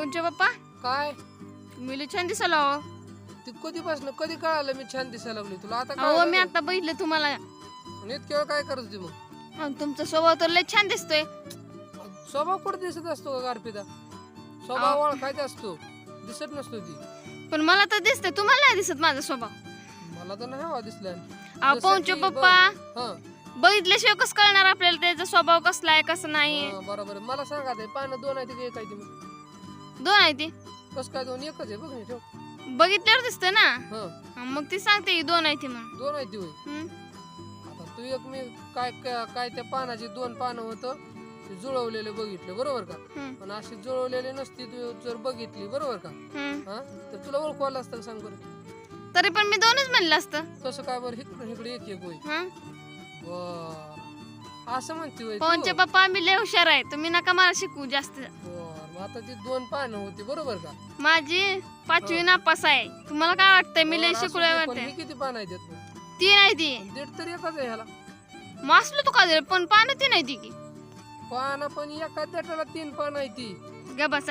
कोणचे पप्पा? काय? मी लय छान दिसायला हो ती कधीपासून कधी कळालं मी छान दिसायला लागली तुला? आता अहो मी आता बघितलं तुम्हाला. आणि इतक्या वेळ काय करत होती मग? तुमचा स्वभाव तर लय छान दिसतोय. स्वभाव कुठे दिसत असतो का स्वभाव ओळखायचा असतो. दिसत नसतो ती. पण मला तर दिसतंय. तुम्हाला नाही दिसत माझा स्वभाव. मला तर नाही हवा दिसला. अहो जसं पोंचो की पप्पा? हा. बघितल्याशिवाय कसं कळणार आपल्याला? त्याचा स्वभाव कसला आहे कसं नाही? हा, बरोबर आहे. मला सांगा ते पानं दोन आहे ते एक आहे ते मग? दोन आहे ती. कसं काय दोन? एकच आहे बघ ना ठेव. बघितल्यावर दिसतंय ना? हा. हा, मग ती सांगते की दोन आहे ती म्हणून. दोन आहे ती होय. हम्म. आता तू एक मी काय काय काय त्या पानाची दोन पानं होतं ते जुळवलेले बघितले बरोबर का? हम्म, पण अशी जुळवलेली नसती तू जर बघितली बरोबर का? हम्म. हा? तर तुला ओळखू आलं असतं का सांग बरं. तरी पण मी दोनच म्हणलं असतं. कसं काय बरं? इकडून इकडे एक एक होय. हा. असं म्हणते होय तू? पवनचे पप्पा मी लय हुशार आहे तुम्ही नका मला शिकू जास्त. आता ती दोन पानं होती बरोबर का? माझी पाचवी नापास आहे. तुम्हाला काय वाटतंय? मी लय बरं, असू शिकलोय दे, पण वाटते मी किती पानं आहेत यात? ती नाही ती. दीड तरी एकच आहे ह्याला. मग असलं तू का दिलं पण पानं ती नाही ती की. पानं पण एका देठाला तीन पानं आहे ती. ग बसा.